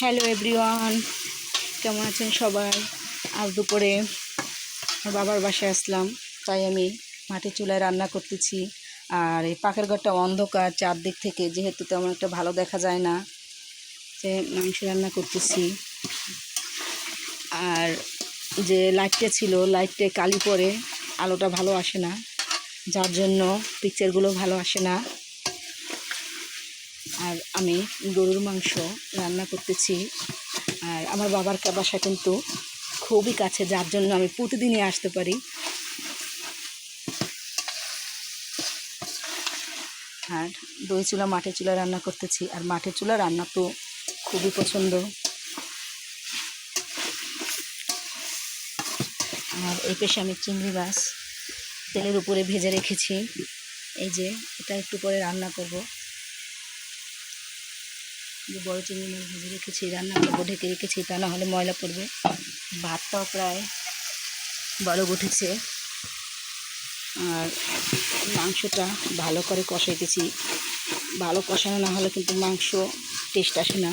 Hello everyone, কেমন আছেন সবাই? আজ দুপুরে বাবার বাসায় আসলাম, তাই আমি মাটির চুলায় রান্না করতেছি। আর এই পাখের ঘরটা অন্ধকার, চারদিক থেকে যেহেতু তেমন একটা ভালো দেখা যায় না, যে মাংস রান্না করতেছি। আর যে লাইটটা ছিল, লাইটটা কালি পরে আলোটা ভালো আসে না, যার জন্য পিকচারগুলো ভালো আসে না। আর আমি গরুর মাংস রান্না করতেছি। আর আমার বাবার বাসা কিন্তু খুবই কাছে, যার জন্য আমি প্রতিদিনই আসতে পারি। আর দই চুলা মাটির চুলা রান্না করতেছি। আর মাটির চুলা রান্না তো খুবই পছন্দ। আর এই পেশে আমি চিংড়ি মাছ তেলের উপরে ভেজে রেখেছি। এই যে, এটা একটু পরে রান্না করব। বড় চিংড়ি মাছ ভেজে রেখেছি রান্না করব ঢেকে রেখেছি, তা না হলে ময়লা পড়বে। ভাতটাও প্রায় বড় উঠেছে। আর মাংসটা ভালো করে কষাইতেছি। ভালো কষানো না হলে কিন্তু মাংস টেস্ট আসে না।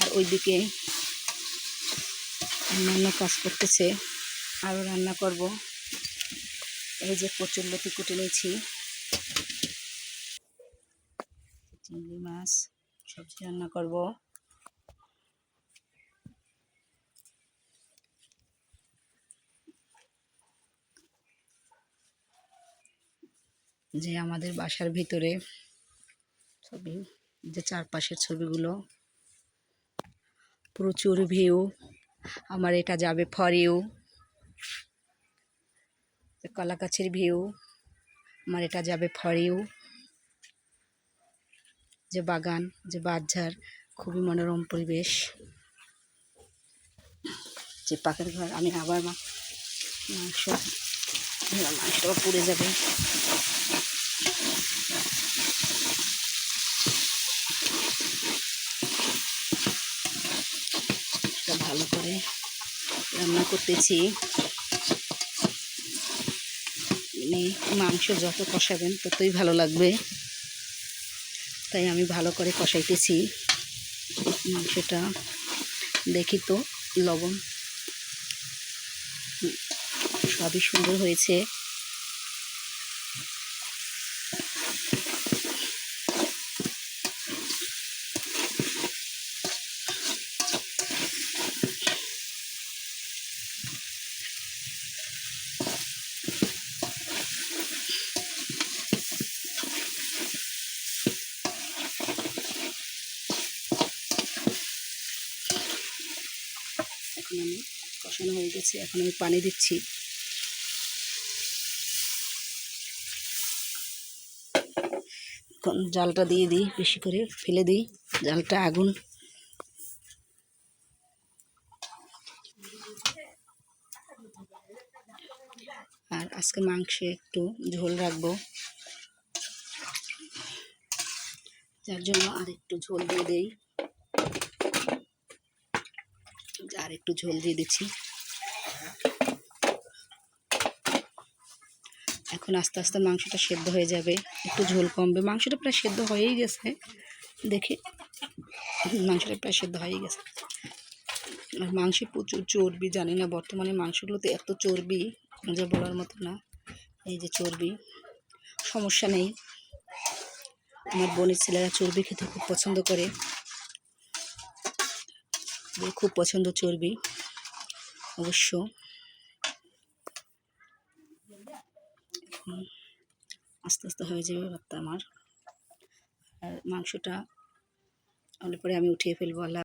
আর ওইদিকে অন্যান্য কাজ করতেছে, আরও রান্না করব। এই যে লতি কুটে নিয়েছি। চিংড়ি মাছ, সবজি রান্না করব। যে আমাদের বাসার ভিতরে ছবি যে চারপাশের ছবিগুলো। প্রচুর ভিউ আমার এটা যাবে ফর ইউ কলা গাছের ভিউ, আমার এটা যাবে ফর ইউ যে বাগান, যে বাজার খুবই মনোরম পরিবেশ। যে পাখির ঘর, আমি আবার মাংস মাংসটা পুড়ে যাবে। ভালো করে রান্না করতেছি। মাংস যত কষাবেন ততই ভালো লাগবে। তাই আমি ভালো করে কষাইতেছি মাংসটা। দেখি তো, লবণ। সবই সুন্দর হয়েছে। এখন আমি কষানো হয়ে গেছে। এখন আমি পানি দিচ্ছি। জালটা দিয়ে দিই, বেশি করে ফেলে দিই। জালটা আগুন। আর আজকে মাংসে একটু ঝোল রাখব। যার জন্য আর একটু ঝোল দিয়ে দেই। আর একটু ঝোল দিয়ে দিচ্ছি। এখন আস্তে আস্তে মাংসটা সেদ্ধ হয়ে যাবে, একটু ঝোল কমবে। মাংসটা প্রায় সেদ্ধ হয়েই গেছে, দেখে। মাংসটা প্রায় সেদ্ধ হয়েই গেছে। আর মাংসে প্রচুর চর্বি, জানি না, বর্তমানে মাংসগুলোতে এত চর্বি, যে বলার মতো না, এই যে চর্বি। সমস্যা নেই। আমার বোনের ছেলেরা চর্বি খেতে খুব পছন্দ করে। খুব পছন্দ চর্বি, অবশ্য। আস্তে আস্তে হয়ে যাবে ভাতটা আমার। আর মাংসটা হলে পরে আমি উঠিয়ে ফেলব, আল্লাহ